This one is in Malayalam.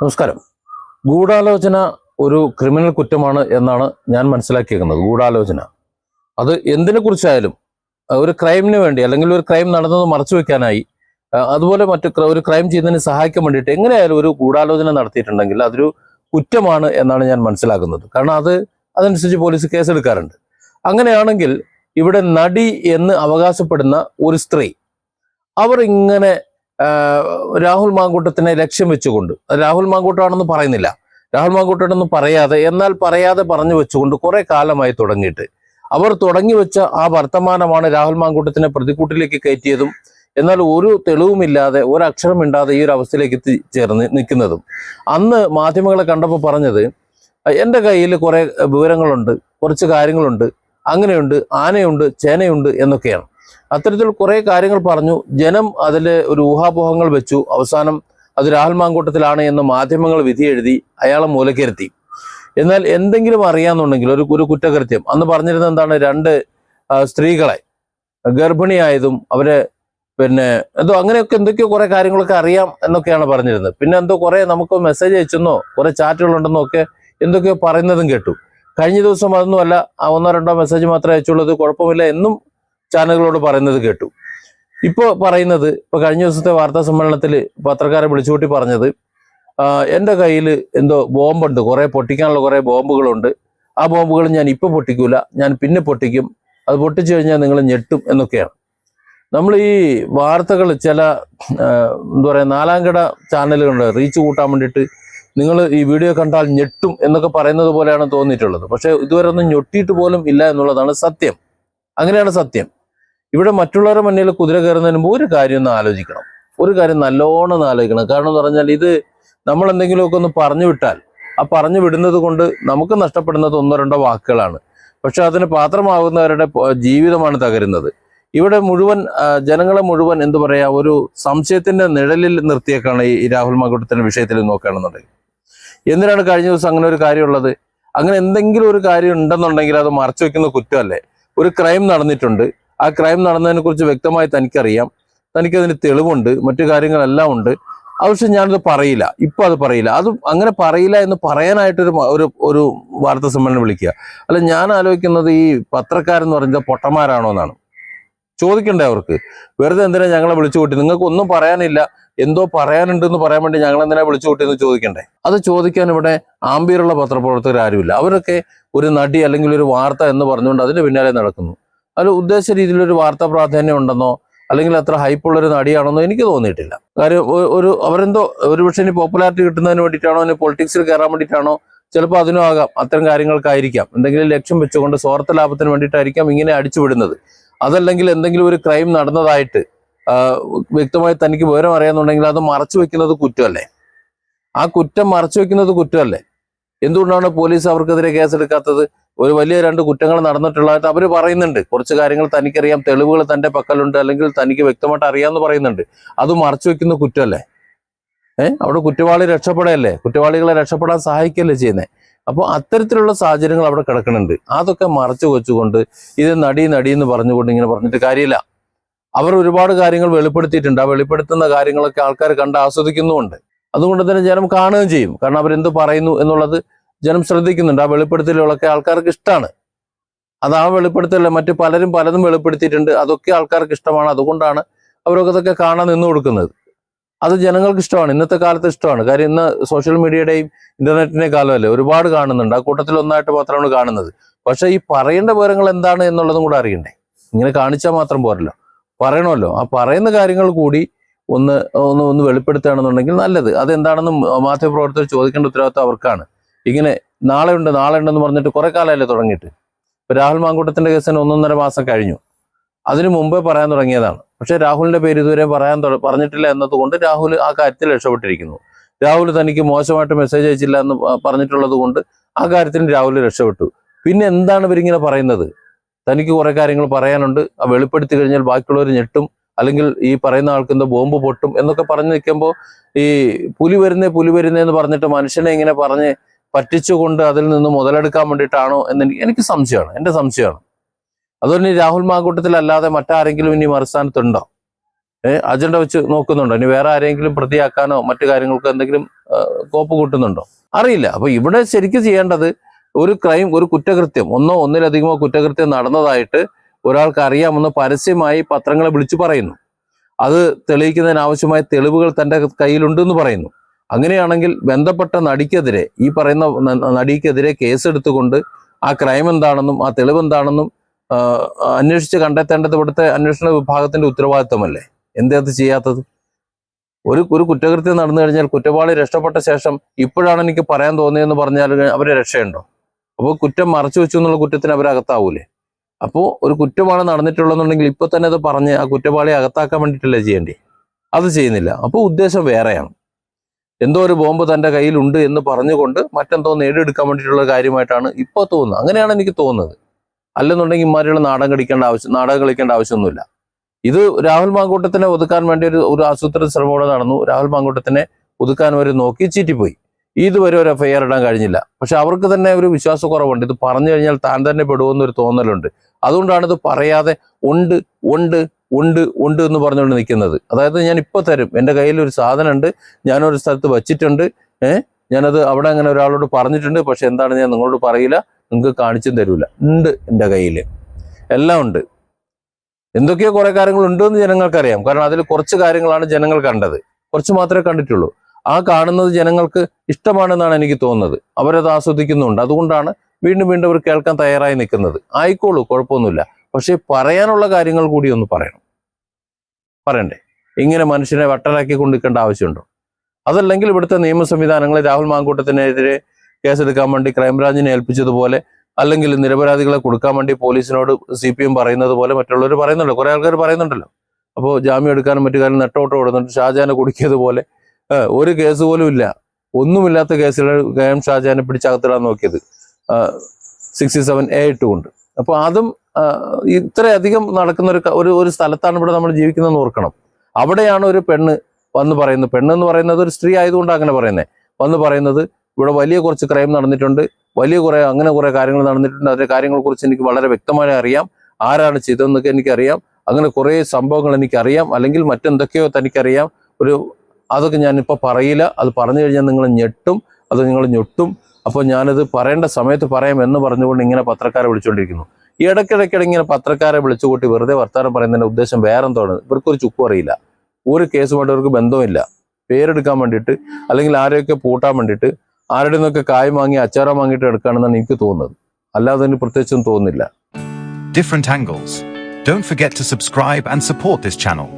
നമസ്കാരം. ഗൂഢാലോചന ഒരു ക്രിമിനൽ കുറ്റമാണ് എന്നാണ് ഞാൻ മനസ്സിലാക്കിയിരിക്കുന്നത് ഗൂഢാലോചന. അത് എന്തിനെ കുറിച്ചായാലും ഒരു ക്രൈമിന് വേണ്ടി അല്ലെങ്കിൽ ഒരു ക്രൈം നടന്നത് മറച്ചു വെക്കാനായി അതുപോലെ മറ്റു ഒരു ക്രൈം ചെയ്യുന്നതിന് സഹായിക്കാൻ വേണ്ടിയിട്ട് എങ്ങനെയായാലും ഒരു ഗൂഢാലോചന നടത്തിയിട്ടുണ്ടെങ്കിൽ അതൊരു കുറ്റമാണ് എന്നാണ് ഞാൻ മനസ്സിലാക്കുന്നത്. കാരണം അത് അതനുസരിച്ച് പോലീസ് കേസെടുക്കാറുണ്ട്. അങ്ങനെയാണെങ്കിൽ ഇവിടെ നടി എന്ന് അവകാശപ്പെടുന്ന ഒരു സ്ത്രീ അവർ ഇങ്ങനെ രാഹുൽ മാങ്കൂട്ടത്തിനെ ലക്ഷ്യം വെച്ചുകൊണ്ട്. രാഹുൽ മാങ്കൂട്ടമാണെന്ന് പറയുന്നില്ല. രാഹുൽ മാങ്കൂട്ടമെന്ന് പറയാതെ എന്നാൽ പറയാതെ പറഞ്ഞു വെച്ചുകൊണ്ട് കുറെ കാലമായി തുടങ്ങിയിട്ട്. അവർ തുടങ്ങി വെച്ച ആ വർത്തമാനമാണ് രാഹുൽ മാങ്കൂട്ടത്തിനെ പ്രതിക്കൂട്ടിലേക്ക് കയറ്റിയതും എന്നാൽ ഒരു തെളിവുമില്ലാതെ ഒരു അക്ഷരം ഇണ്ടാതെ ഈ ഒരു അവസ്ഥയിലേക്ക് എത്തിച്ചേർന്ന് നിൽക്കുന്നതും. അന്ന് മാധ്യമങ്ങളെ കണ്ടപ്പോൾ പറഞ്ഞത് എന്റെ കയ്യിൽ കുറെ വിവരങ്ങളുണ്ട് കുറച്ച് കാര്യങ്ങളുണ്ട്. അങ്ങനെയുണ്ട് ആനയുണ്ട് ചേനയുണ്ട് എന്നൊക്കെയാണ്. അത്തരത്തിൽ കുറെ കാര്യങ്ങൾ പറഞ്ഞു. ജനം അതിൽ ഒരു ഊഹാപോഹങ്ങൾ വെച്ചു. അവസാനം അത് രാഹുൽ മാങ്കൂട്ടത്തിലാണ് എന്ന് മാധ്യമങ്ങൾ വിധി എഴുതി അയാളെ മൂലക്കിരുത്തി. എന്നാൽ എന്തെങ്കിലും അറിയാന്നുണ്ടെങ്കിൽ ഒരു ഒരു കുറ്റകൃത്യം. അന്ന് പറഞ്ഞിരുന്നത് എന്താണ്? രണ്ട് സ്ത്രീകളെ ഗർഭിണിയായതും അവരെ പിന്നെ എന്തോ അങ്ങനെയൊക്കെ എന്തൊക്കെയോ കുറെ കാര്യങ്ങളൊക്കെ അറിയാം എന്നൊക്കെയാണ് പറഞ്ഞിരുന്നത്. പിന്നെ എന്തോ കുറെ നമുക്ക് മെസ്സേജ് അയച്ചെന്നോ കുറെ ചാറ്റുകളുണ്ടെന്നോ ഒക്കെ എന്തൊക്കെയോ പറയുന്നതും കേട്ടു. കഴിഞ്ഞ ദിവസം അതൊന്നുമല്ല ഒന്നോ രണ്ടോ മെസ്സേജ് മാത്രമേ അയച്ചുള്ളൂ. ഇത് കുഴപ്പമില്ല എന്നും ചാനലുകളോട് പറയുന്നത് കേട്ടു. ഇപ്പോൾ പറയുന്നത് ഇപ്പോൾ കഴിഞ്ഞ ദിവസത്തെ വാർത്താ സമ്മേളനത്തിൽ പത്രക്കാരെ വിളിച്ചുകൂട്ടി പറഞ്ഞത് എന്റെ കയ്യിൽ എന്തോ ബോംബുണ്ട് കുറേ പൊട്ടിക്കാനുള്ള കുറേ ബോംബുകളുണ്ട്. ആ ബോംബുകൾ ഞാൻ ഇപ്പോൾ പൊട്ടിക്കൂല ഞാൻ പിന്നെ പൊട്ടിക്കും അത് പൊട്ടിച്ചു കഴിഞ്ഞാൽ നിങ്ങൾ ഞെട്ടും എന്നൊക്കെയാണ്. നമ്മൾ ഈ വാർത്തകൾ ചില എന്താ പറയുക നാലാംകിട ചാനലുകളുണ്ട് റീച്ച് കൂട്ടാൻ വേണ്ടിയിട്ട് നിങ്ങൾ ഈ വീഡിയോ കണ്ടാൽ ഞെട്ടും എന്നൊക്കെ പറയുന്നത് പോലെയാണ് തോന്നിയിട്ടുള്ളത്. പക്ഷേ ഇതുവരെ ഒന്നും ഞൊട്ടിയിട്ട് പോലും ഇല്ല എന്നുള്ളതാണ് സത്യം. അങ്ങനെയാണ് സത്യം. ഇവിടെ മറ്റുള്ളവരുടെ മുന്നിൽ കുതിര കയറുന്നതിന് മുമ്പ് ഒരു കാര്യം ഒന്ന് ആലോചിക്കണം. ഒരു കാര്യം നല്ലോണം ഒന്ന് ആലോചിക്കണം. കാരണം എന്ന് പറഞ്ഞാൽ ഇത് നമ്മൾ എന്തെങ്കിലുമൊക്കെ ഒന്ന് പറഞ്ഞു വിട്ടാൽ ആ പറഞ്ഞു വിടുന്നത് കൊണ്ട് നമുക്ക് നഷ്ടപ്പെടുന്നത് ഒന്നോ രണ്ടോ വാക്കുകളാണ്. പക്ഷെ അതിന് പാത്രമാകുന്നവരുടെ ജീവിതമാണ് തകരുന്നത്. ഇവിടെ മുഴുവൻ ജനങ്ങളെ മുഴുവൻ എന്ത് പറയാ ഒരു സംശയത്തിന്റെ നിഴലിൽ നിർത്തിയേക്കാണ് ഈ രാഹുൽ മാങ്കൂട്ടത്തിന്റെ വിഷയത്തിൽ നോക്കുകയാണെന്നുണ്ടെങ്കിൽ. എന്തിനാണ് കഴിഞ്ഞ ദിവസം അങ്ങനെ ഒരു കാര്യമുള്ളത്? അങ്ങനെ എന്തെങ്കിലും ഒരു കാര്യം ഉണ്ടെന്നുണ്ടെങ്കിൽ അത് മറച്ചു വെക്കുന്ന കുറ്റമല്ലേ? ഒരു ക്രൈം നടന്നിട്ടുണ്ട്. ആ ക്രൈം നടന്നതിനെ കുറിച്ച് വ്യക്തമായി തനിക്കറിയാം തനിക്കതിന് തെളിവുണ്ട്. മറ്റു കാര്യങ്ങളെല്ലാം ഉണ്ട്. പക്ഷെ ഞാനത് പറയില്ല. ഇപ്പൊ അത് പറയില്ല. അത് അങ്ങനെ പറയില്ല എന്ന് പറയാനായിട്ടൊരു ഒരു ഒരു വാർത്താ സമ്മേളനം വിളിക്കുക. അല്ല ഞാൻ ആലോചിക്കുന്നത് ഈ പത്രക്കാരെന്ന് പറയുന്നത് പൊട്ടന്മാരാണോ എന്നാണ്. ചോദിക്കണ്ടേ അവർക്ക്? വെറുതെ എന്തിനാ ഞങ്ങളെ വിളിച്ചു കൂട്ടി? നിങ്ങൾക്ക് ഒന്നും പറയാനില്ല. എന്തോ പറയാനുണ്ടെന്ന് പറയാൻ വേണ്ടി ഞങ്ങൾ എന്തിനാ വിളിച്ചു കൂട്ടി എന്ന് ചോദിക്കണ്ടേ? അത് ചോദിക്കാൻ ഇവിടെ ആംബിയറുള്ള പത്രപ്രവർത്തകർ ആരുമില്ല. അവരൊക്കെ ഒരു നടി അല്ലെങ്കിൽ ഒരു വാർത്ത എന്ന് പറഞ്ഞുകൊണ്ട് അതിന് പിന്നാലെ നടക്കുന്നു. അതിൽ ഉദ്ദേശ രീതിയിലൊരു വാർത്താ പ്രാധാന്യം ഉണ്ടെന്നോ അല്ലെങ്കിൽ അത്ര ഹൈപ്പുള്ള ഒരു നടിയാണെന്നോ എനിക്ക് തോന്നിയിട്ടില്ല. കാര്യം ഒരു അവരെന്തോ ഒരു പക്ഷേ ഇനി പോപ്പുലാരിറ്റി കിട്ടുന്നതിന് വേണ്ടിയിട്ടാണോ ഇനി പൊളിറ്റിക്സിൽ കയറാൻ വേണ്ടിയിട്ടാണോ ചിലപ്പോൾ അതിനും ആകാം അത്തരം കാര്യങ്ങൾക്കായിരിക്കാം. എന്തെങ്കിലും ലക്ഷ്യം വെച്ചുകൊണ്ട് സ്വാർത്ഥ ലാഭത്തിന് വേണ്ടിയിട്ടായിരിക്കാം ഇങ്ങനെ അടിച്ചുവിടുന്നത് അതല്ലെങ്കിൽ എന്തെങ്കിലും ഒരു ക്രൈം നടന്നതായിട്ട് വ്യക്തമായി തനിക്ക് വിവരം അറിയാന്നുണ്ടെങ്കിൽ അത് മറച്ചു വെക്കുന്നത് കുറ്റമല്ലേ? ആ കുറ്റം മറച്ചു വെക്കുന്നത് കുറ്റമല്ലേ? എന്തുകൊണ്ടാണ് പോലീസ് അവർക്കെതിരെ കേസെടുക്കാത്തത്? ഒരു വലിയ രണ്ട് കുറ്റങ്ങൾ നടന്നിട്ടുള്ളതായിട്ട് അവർ പറയുന്നുണ്ട്. കുറച്ച് കാര്യങ്ങൾ തനിക്കറിയാം. തെളിവുകൾ തന്റെ പക്കലുണ്ട്. അല്ലെങ്കിൽ തനിക്ക് വ്യക്തമായിട്ട് അറിയാമെന്ന് പറയുന്നുണ്ട്. അത് മറച്ചു വെക്കുന്ന കുറ്റമല്ലേ? ഏഹ് അവിടെ കുറ്റവാളി രക്ഷപ്പെടല്ലേ കുറ്റവാളികളെ രക്ഷപ്പെടാൻ സഹായിക്കല്ലേ ചെയ്യുന്നത് അപ്പോൾ അത്തരത്തിലുള്ള സാഹചര്യങ്ങൾ അവിടെ കിടക്കുന്നുണ്ട്. അതൊക്കെ മറച്ചു വെച്ചുകൊണ്ട് ഇത് നടി നടി എന്ന് പറഞ്ഞുകൊണ്ട് ഇങ്ങനെ പറഞ്ഞിട്ട് കാര്യമില്ല. അവർ ഒരുപാട് കാര്യങ്ങൾ വെളിപ്പെടുത്തിയിട്ടുണ്ട്. ആ വെളിപ്പെടുത്തുന്ന കാര്യങ്ങളൊക്കെ ആൾക്കാർ കണ്ട് ആസ്വദിക്കുന്നുമുണ്ട്. അതുകൊണ്ട് തന്നെ ജനം കാണുകയും ചെയ്യും. കാരണം അവരെന്ത് പറയുന്നു എന്നുള്ളത് ജനം ശ്രദ്ധിക്കുന്നുണ്ട്. ആ വെളിപ്പെടുത്തലുകളൊക്കെ ആൾക്കാർക്ക് ഇഷ്ടമാണ് അത് ആ വെളിപ്പെടുത്തലല്ല മറ്റു പലരും പലതും വെളിപ്പെടുത്തിയിട്ടുണ്ട്. അതൊക്കെ ആൾക്കാർക്ക് ഇഷ്ടമാണ്. അതുകൊണ്ടാണ് അവരൊക്കെ അതൊക്കെ കാണാൻ നിന്ന് കൊടുക്കുന്നത്. അത് ജനങ്ങൾക്ക് ഇഷ്ടമാണ്. ഇന്നത്തെ കാലത്ത് ഇഷ്ടമാണ്. കാര്യം ഇന്ന് സോഷ്യൽ മീഡിയയുടെയും ഇന്റർനെറ്റിന്റെയും കാലമല്ലേ? ഒരുപാട് കാണുന്നുണ്ട്. ആ കൂട്ടത്തിൽ ഒന്നായിട്ട് മാത്രമാണ് കാണുന്നത്. പക്ഷെ ഈ പറയേണ്ട വിവരങ്ങൾ എന്താണ് എന്നുള്ളതും കൂടെ അറിയണ്ടേ? ഇങ്ങനെ കാണിച്ചാൽ മാത്രം പോരല്ലോ. പറയണമല്ലോ. ആ പറയുന്ന കാര്യങ്ങൾ കൂടി ഒന്ന് ഒന്ന് ഒന്ന് വെളിപ്പെടുത്തുകയാണെന്നുണ്ടെങ്കിൽ നല്ലത്. അതെന്താണെന്ന് മാധ്യമപ്രവർത്തകർ ചോദിക്കേണ്ട ഉത്തരവാദിത്വം അവർക്കാണ്. ഇങ്ങനെ നാളെ ഉണ്ട് നാളെ ഉണ്ടെന്ന് പറഞ്ഞിട്ട് കുറെ കാലമല്ലേ തുടങ്ങിയിട്ട്? ഇപ്പൊ രാഹുൽ മാങ്കൂട്ടത്തിന്റെ കേസിന് ഒന്നൊന്നര മാസം കഴിഞ്ഞു. അതിനു മുമ്പേ പറയാൻ തുടങ്ങിയതാണ്. പക്ഷെ രാഹുലിന്റെ പേര് ഇതുവരെ പറയാൻ പറഞ്ഞിട്ടില്ല എന്നതുകൊണ്ട് രാഹുൽ ആ കാര്യത്തിൽ രക്ഷപ്പെട്ടിരിക്കുന്നു. രാഹുൽ തനിക്ക് മോശമായിട്ട് മെസ്സേജ് അയച്ചില്ല എന്ന് പറഞ്ഞിട്ടുള്ളത് കൊണ്ട് ആ കാര്യത്തിൽ രാഹുൽ രക്ഷപ്പെട്ടു. പിന്നെ എന്താണ് ഇവരിങ്ങനെ പറയുന്നത്? തനിക്ക് കുറെ കാര്യങ്ങൾ പറയാനുണ്ട്. ആ വെളിപ്പെടുത്തി കഴിഞ്ഞാൽ ബാക്കിയുള്ളവർ ഞെട്ടും. അല്ലെങ്കിൽ ഈ പറയുന്ന ആൾക്ക് എന്തോ ബോംബ് പൊട്ടും എന്നൊക്കെ പറഞ്ഞു നിൽക്കുമ്പോൾ ഈ പുലി വരുന്നേ പുലി വരുന്നേ എന്ന് പറഞ്ഞിട്ട് മനുഷ്യനെ ഇങ്ങനെ പറഞ്ഞ് പറ്റിച്ചുകൊണ്ട് അതിൽ നിന്ന് മുതലെടുക്കാൻ വേണ്ടിയിട്ടാണോ എന്ന് എനിക്ക് സംശയമാണ് എന്റെ സംശയമാണ്. അതുകൊണ്ട് രാഹുൽ മാങ്കൂട്ടത്തിലല്ലാതെ മറ്റാരെങ്കിലും ഇനി മറുസ്ഥാനത്തുണ്ടോ? അജണ്ട വെച്ച് നോക്കുന്നുണ്ടോ? ഇനി വേറെ ആരെങ്കിലും പ്രതിയാക്കാനോ മറ്റു കാര്യങ്ങൾക്കോ എന്തെങ്കിലും കോപ്പ് കൂട്ടുന്നുണ്ടോ? അറിയില്ല. അപ്പൊ ഇവിടെ ശരിക്കും ചെയ്യേണ്ടത് ഒരു ക്രൈം ഒരു കുറ്റകൃത്യം ഒന്നോ ഒന്നിലധികമോ കുറ്റകൃത്യം നടന്നതായിട്ട് ഒരാൾക്ക് അറിയാമെന്ന് പരസ്യമായി പത്രങ്ങളെ വിളിച്ചു പറയുന്നു. അത് തെളിയിക്കുന്നതിന് ആവശ്യമായ തെളിവുകൾ തന്റെ കയ്യിലുണ്ടെന്ന് പറയുന്നു. അങ്ങനെയാണെങ്കിൽ ബന്ധപ്പെട്ട നടിക്കെതിരെ ഈ പറയുന്ന നടിക്കെതിരെ കേസെടുത്തുകൊണ്ട് ആ ക്രൈം എന്താണെന്നും ആ തെളിവ് എന്താണെന്നും അന്വേഷിച്ച് കണ്ടെത്തേണ്ടത് ഇവിടുത്തെ അന്വേഷണ വിഭാഗത്തിന്റെ ഉത്തരവാദിത്തമല്ലേ എന്തേ അത് ചെയ്യാത്തത്? ഒരു ഒരു കുറ്റകൃത്യം നടന്നു കഴിഞ്ഞാൽ കുറ്റവാളി രക്ഷപ്പെട്ട ശേഷം ഇപ്പോഴാണ് എനിക്ക് പറയാൻ തോന്നിയെന്ന് പറഞ്ഞാൽ അവരെ രക്ഷയുണ്ടോ? അപ്പോൾ കുറ്റം മറച്ചു വെച്ചു എന്നുള്ള കുറ്റത്തിന് അവരകത്താവൂലേ അപ്പോൾ ഒരു കുറ്റമാണ് നടന്നിട്ടുള്ളതെന്നുണ്ടെങ്കിൽ ഇപ്പൊ തന്നെ അത് പറഞ്ഞ് ആ കുറ്റവാളിയെ അകത്താക്കാൻ വേണ്ടിയിട്ടല്ലേ ചെയ്യേണ്ടി? അത് ചെയ്യുന്നില്ല. അപ്പോൾ ഉദ്ദേശം വേറെയാണ്. എന്തോ ഒരു ബോംബ് തന്റെ കയ്യിലുണ്ട് എന്ന് പറഞ്ഞുകൊണ്ട് മറ്റെന്തോ നേടിയെടുക്കാൻ വേണ്ടിയിട്ടുള്ള കാര്യമായിട്ടാണ് ഇപ്പോൾ തോന്നുന്നത്. അങ്ങനെയാണ് എനിക്ക് തോന്നുന്നത്. അല്ലെന്നുണ്ടെങ്കിൽ ഇമാരിയുള്ള നാടകം കളിക്കേണ്ട ആവശ്യം നാടകം കളിക്കേണ്ട ആവശ്യമൊന്നുമില്ല. ഇത് രാഹുൽ മാങ്കൂട്ടത്തിനെ ഒതുക്കാൻ വേണ്ടി ഒരു ഒരു ആസൂത്രിത ശ്രമം നടന്നു. രാഹുൽ മാങ്കൂട്ടത്തിനെ ഒതുക്കാൻ അവർ നോക്കി ചീറ്റിപ്പോയി. ഇതുവരെ ഒരു എഫ്ഐആർ ഇടാൻ കഴിഞ്ഞില്ല. പക്ഷെ അവർക്ക് തന്നെ ഒരു വിശ്വാസക്കുറവുണ്ട്. ഇത് പറഞ്ഞു കഴിഞ്ഞാൽ താൻ തന്നെ പെടുമെന്നൊരു തോന്നലുണ്ട്. അതുകൊണ്ടാണ് ഇത് പറയാതെ ഉണ്ട് ഉണ്ട് ഉണ്ട് ഉണ്ട് എന്ന് പറഞ്ഞുകൊണ്ട് നിൽക്കുന്നത്. അതായത് ഞാൻ ഇപ്പൊ തരും. എന്റെ കയ്യിൽ ഒരു സാധനം ഉണ്ട് ഞാനൊരു സ്ഥലത്ത് വച്ചിട്ടുണ്ട്. ഏഹ് ഞാനത് അവിടെ അങ്ങനെ ഒരാളോട് പറഞ്ഞിട്ടുണ്ട്. പക്ഷെ എന്താണ് ഞാൻ നിങ്ങളോട് പറയില്ല. നിങ്ങൾക്ക് കാണിച്ചും തരൂല. ഉണ്ട് എന്റെ കയ്യിൽ. എല്ലാം ഉണ്ട്. എന്തൊക്കെയോ കുറെ കാര്യങ്ങൾ ഉണ്ടെന്ന് ജനങ്ങൾക്കറിയാം. കാരണം അതിൽ കുറച്ച് കാര്യങ്ങളാണ് ജനങ്ങൾ കണ്ടത്. കുറച്ച് മാത്രമേ കണ്ടിട്ടുള്ളൂ. ആ കാണുന്നത് ജനങ്ങൾക്ക് ഇഷ്ടമാണെന്നാണ് എനിക്ക് തോന്നുന്നത്. അവരത് ആസ്വദിക്കുന്നുണ്ട്. അതുകൊണ്ടാണ് വീണ്ടും വീണ്ടും അവർ കേൾക്കാൻ തയ്യാറായി നിൽക്കുന്നത്. ആയിക്കോളൂ കുഴപ്പമൊന്നുമില്ല. പക്ഷെ പറയാനുള്ള കാര്യങ്ങൾ കൂടി ഒന്ന് പറയണം. പറയണ്ടേ? ഇങ്ങനെ മനുഷ്യനെ വട്ടലാക്കി കൊണ്ടിരിക്കേണ്ട ആവശ്യമുണ്ടോ? അതല്ലെങ്കിൽ ഇവിടുത്തെ നിയമ സംവിധാനങ്ങൾ രാഹുൽ മാങ്കൂട്ടത്തിനെതിരെ കേസെടുക്കാൻ വേണ്ടി ക്രൈംബ്രാഞ്ചിനെ ഏൽപ്പിച്ചതുപോലെ അല്ലെങ്കിൽ നിരപരാധികളെ കൊടുക്കാൻ വേണ്ടി പോലീസിനോട് സി പി എം പറയുന്നത് പോലെ മറ്റുള്ളവർ പറയുന്നുണ്ടല്ലോ. കുറെ ആൾക്കാർ പറയുന്നുണ്ടല്ലോ. അപ്പോൾ ജാമ്യം എടുക്കാനും മറ്റു കാര്യം നെട്ടോട്ട് ഓടുന്നുണ്ട്. ഷാജാനെ കുടിക്കിയതുപോലെ ഒരു കേസ് പോലും ഇല്ല. ഒന്നുമില്ലാത്ത കേസുകൾ കെ എം ഷാജാനെ പിടിച്ചകത്തിടാൻ നോക്കിയത്. സിക്സ്റ്റി സെവൻ എ ഇട്ടുകൊണ്ട് അപ്പോൾ അതും ഇത്രയധികം നടക്കുന്ന ഒരു ഒരു സ്ഥലത്താണ് ഇവിടെ നമ്മൾ ജീവിക്കുന്നതെന്ന് ഓർക്കണം. അവിടെയാണ് ഒരു പെണ്ണ് വന്ന് പറയുന്നത്. പെണ്ണ് എന്ന് പറയുന്നത് ഒരു സ്ത്രീ ആയതുകൊണ്ട് അങ്ങനെ പറയുന്നത് വന്ന് പറയുന്നത് ഇവിടെ വലിയ കുറച്ച് ക്രൈം നടന്നിട്ടുണ്ട്. വലിയ കുറെ അങ്ങനെ കുറേ കാര്യങ്ങൾ നടന്നിട്ടുണ്ട്. അതിന്റെ കാര്യങ്ങളെക്കുറിച്ച് എനിക്ക് വളരെ വ്യക്തമായി അറിയാം. ആരാണ് ചെയ്തതെന്നൊക്കെ എനിക്കറിയാം. അങ്ങനെ കുറെ സംഭവങ്ങൾ എനിക്കറിയാം. അല്ലെങ്കിൽ മറ്റെന്തൊക്കെയോ തനിക്കറിയാം. ഒരു അതൊക്കെ ഞാനിപ്പോൾ പറയില്ല. അത് പറഞ്ഞു കഴിഞ്ഞാൽ നിങ്ങൾ ഞെട്ടും. അത് നിങ്ങൾ ഞൊട്ടും. അപ്പോൾ ഞാനത് പറയേണ്ട സമയത്ത് പറയാം എന്ന് പറഞ്ഞുകൊണ്ട് ഇങ്ങനെ പത്രക്കാരെ വിളിച്ചുകൊണ്ടിരിക്കുന്നു ഈ ഇടയ്ക്കിടയ്ക്കിടെ ഇങ്ങനെ പത്രക്കാരെ വിളിച്ചുകൂട്ടി വെറുതെ വർത്താനം പറയുന്നതിന്റെ ഉദ്ദേശം വേറെ എന്താണ് ഇവർക്കൊരു ചുക്കും അറിയില്ല. ഒരു കേസുമായിട്ട് ഇവർക്ക് ബന്ധമില്ല പേരെടുക്കാൻ വേണ്ടിയിട്ട് അല്ലെങ്കിൽ ആരെയൊക്കെ പൂട്ടാൻ വേണ്ടിയിട്ട് ആരുടെ നിന്നൊക്കെ കായ് വാങ്ങി അച്ചാറ വാങ്ങിയിട്ട് എടുക്കുകയാണെന്നാണ് എനിക്ക് തോന്നുന്നത്. അല്ലാതെ അതിന് പ്രത്യേകിച്ചൊന്നും തോന്നുന്നില്ല. Different angles. Don't forget to subscribe and support this channel.